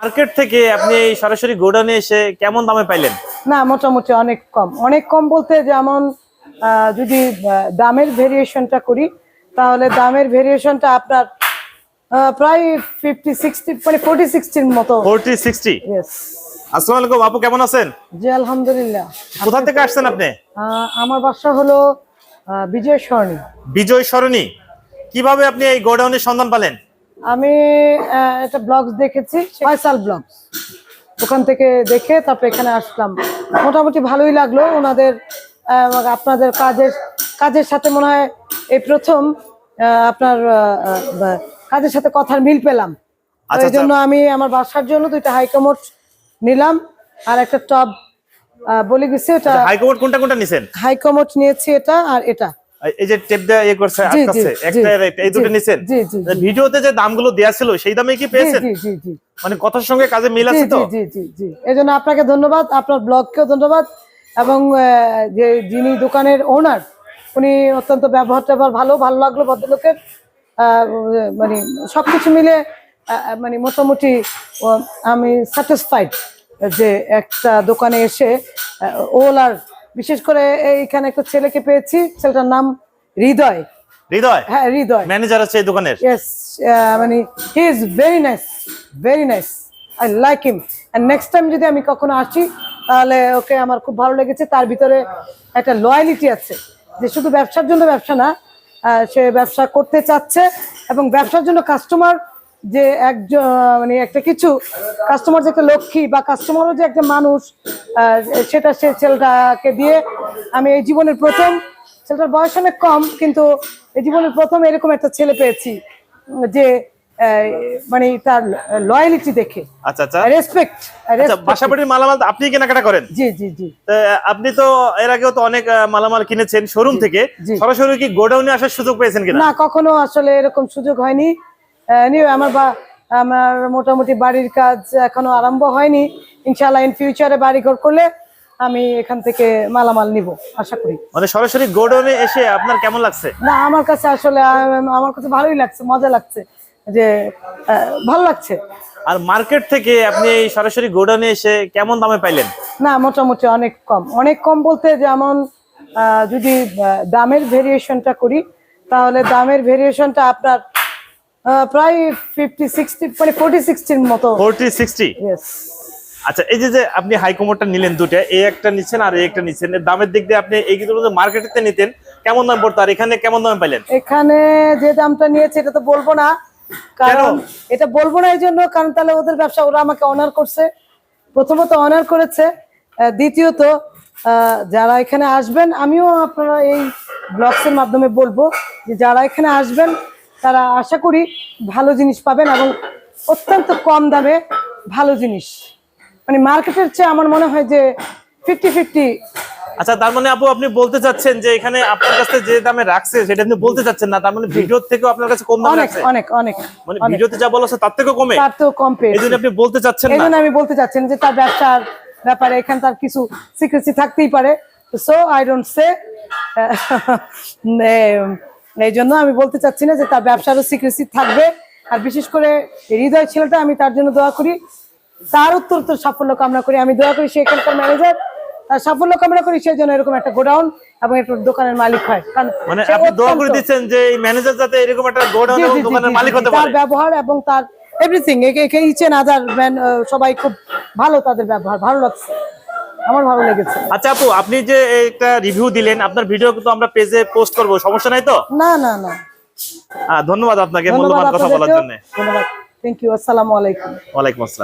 Market থেকে আপনি এই সরাসরি গোডাউনে এসে কেমন দামে পাইলেন? না মোটামুটি অনেক কম। অনেক কম বলতে যেমন যদি দামের ভেরিয়েশনটা করি তাহলে দামের ভেরিয়েশনটা আপনার প্রায় ফিফটি সিক্সটি মানে ফোর্টি সিক্সটির মতো। ফোরটি সিক্সটি আসসালামু আলাইকুম আপু কেমন আছেন? জি আলহামদুলিল্লাহ। কোথা থেকে আসছেন আপনি? আমার বাসা হলো বিজয় সরণি বিজয় সরণি কীভাবে আপনি এই গোডাউনের সন্ধান পেলেন? আমি একটা ব্লগস দেখেছি ফয়সাল ব্লগস ওখান থেকে দেখে তারপর এখানে আসলাম। মোটামুটি ভালোই লাগল ওনাদের আপনাদের কাজের কাজের সাথে মনে হয় এই প্রথম আপনার কাজের সাথে কথার মিল পেলাম। আচ্ছা, এই জন্য আমি আমার বাসার জন্য দুইটা হাইকমোট নিলাম আর একটা টব বলে গেছি ওটা হাইকোর্ট কোনটা কোনটা নিছেন? হাইকমোট নিয়েছি এটা আর এটা। এই যে টেপ দিয়ে ইয়ে করছে জি, একটা জি, এই দুটো নিছেন। ভিডিওতে যে দামগুলো দেয়া ছিল সেই দামে কি পেয়েছেন? জি জি জি। মানে কথার সঙ্গে কাজে মিল আছে তো? জি জি জি জি। এই জন্য আপনাকে ধন্যবাদ আপনার ব্লগকেও ধন্যবাদ এবং যে যিনি দোকানের ওনার উনি অত্যন্ত ব্যবহার ট্যাবহার ভালো ভালো লাগল ভদ্রলোকের মানে সবকিছু মিলে মানে মোটামুটি আমি স্যাটিসফাইড যে একটা দোকানে এসে ওলার বিশেষ করে এইখানে একটা ছেলেকে পেয়েছি ছেলেটার নাম হৃদয়। হৃদয়? হ্যাঁ হৃদয়। ম্যানেজার আছে এই দোকানের? Uh, মানে he is very nice very nice I like him and next time যদি আমি কখনো আসি তাহলে ওকে আমার খুব ভালো লেগেছে। তার ভিতরে একটা লয়ালিটি আছে যে শুধু ব্যবসার জন্য ব্যবসা না সে ব্যবসা করতে চাচ্ছে এবং ব্যবসার জন্য কাস্টমার যে একজন মানে একটা কিছু কাস্টমার যে একটা লক্ষ্মী বা কাস্টমারও যে একটা মানুষ সেটা সে ছেলেটাকে দিয়ে আমি এই জীবনের প্রথম ছেলেটার বয়স অনেক কম কিন্তু এই জীবনের প্রথম এরকম একটা ছেলে পেয়েছি যে মানে তার লয়ালিটি দেখে। আচ্ছা আচ্ছা। রেসপেক্ট আচ্ছা বাসাবাড়ির মালামাল আপনি কেনাকাটা করেন? জি জি জি। আপনি তো এর আগেও তো অনেক মালামাল কিনেছেন শোরুম থেকে। সরাসরি কি গোডাউনে আসার সুযোগ পেয়েছেন কিনা? না কখনো আসলে এরকম সুযোগ হয়নি। নিয়ে আমার বা আমার মোটামুটি বাড়ির কাজ এখনও আরম্ভ হয়নি। ইনশাল্লাহ ইন ফিউচারে বাড়ি ঘর করলে আমি এখান থেকে মালামাল নিব আশা করি। মানে সরাসরি গোডাউনে এসে আপনার কেমন লাগছে? না আমার কাছে আসলে আমার কাছে ভালোই লাগছে মজা লাগছে যে ভালো লাগছে। আর মার্কেট থেকে আপনি এই সরাসরি গোডাউনে এসে কেমন দামে পাইলেন? না মোটামুটি অনেক কম। অনেক কম বলতে যেমন যদি দামের ভেরিয়েশনটা করি তাহলে দামের ভেরিয়েশনটা আপনার প্রায় ফিফটি সিক্সটি মানে ফোর্টি সিক্সটির মতো। ফোরটি সিক্সটি ইয়েস আচ্ছা এই যে যে আপনি হাইকমোডটা নিলেন দুটো এই একটা নিচ্ছেন আর এই একটা নিচ্ছেন এর দামের দিক দিয়ে আপনি এই কিন্তু মার্কেটে নিতেন কেমন দাম পড়তো আর এখানে কেমন দামে পাইলেন? এখানে যে দামটা নিয়েছে এটা তো বলব না কারণ এটা বলব না এই জন্য কারণ তাহলে ওদের ব্যবসা ওরা আমাকে অনার করছে। প্রথমত অনার করেছে দ্বিতীয়ত আহ, যারা এখানে আসবেন আমিও আপনারা এই ব্লগসের মাধ্যমে বলব যে যারা এখানে আসবেন তারা আশা করি ভালো জিনিস পাবেন এবং অত্যন্ত কম দামে ভালো জিনিস। মানে মার্কেটের চেয়ে আমার মনে হয় যে ফিফটি ফিফটি। আচ্ছা তার মানে আপু আপনি বলতে চাচ্ছেন যে এখানে আপনার কাছে যে দামে রাখছে সেটা আপনি বলতে চাচ্ছেন না তার মানে ভিডিও থেকেও আপনার কাছে কম দামে অনেক রাখছে? অনেক অনেক মানে ভিডিওতে যা বলা আছে তার থেকেও কমে? তার তো কম পেয়েছি। এই জন্য আপনি বলতে চাচ্ছেন না। জন্য আমি বলতে চাচ্ছেন যে তার ব্যবসার ব্যাপারে এখানে তার কিছু সিক্রেসি থাকতেই পারে। সো আই ডোন্ট সে এই জন্য আমি বলতে চাচ্ছি না যে তার ব্যবসারও সিক্রেসি থাকবে। আর বিশেষ করে হৃদয় ছেলেটা আমি তার জন্য দোয়া করি। তার উত্তর উত্তর সাফল্য কামনা করি। আমি দোয়া করি সে এখানকার ম্যানেজার তার সাফল্য কামনা করি সেই জন্য এরকম একটা গোডাউন এবং একটা দোকানের মালিক হয়। কারণ মানে আপনি দোয়া করে দিচ্ছেন যে এই ম্যানেজার যাতে এরকম একটা গোডাউন এবং জি, জি, দোকানের মালিক জি, হতে তার ব্যবহার এবং তার এভরিথিং ইচ এন্ড আদার সবাই খুব ভালো তাদের ব্যবহার ভালো লাগছে। আমার ভালো লেগেছে। আচ্ছা আপু আপনি যে একটা রিভিউ দিলেন আপনার ভিডিও কিন্তু আমরা পেজে পোস্ট করব সমস্যা নাই তো? না না না। ধন্যবাদ আপনাকে ধন্যবাদ মূল্যবান কথা বলার জন্য। ধন্যবাদ। থ্যাংক ইউ আসসালামু আলাইকুম। ওয়ালাইকুম আসসালাম।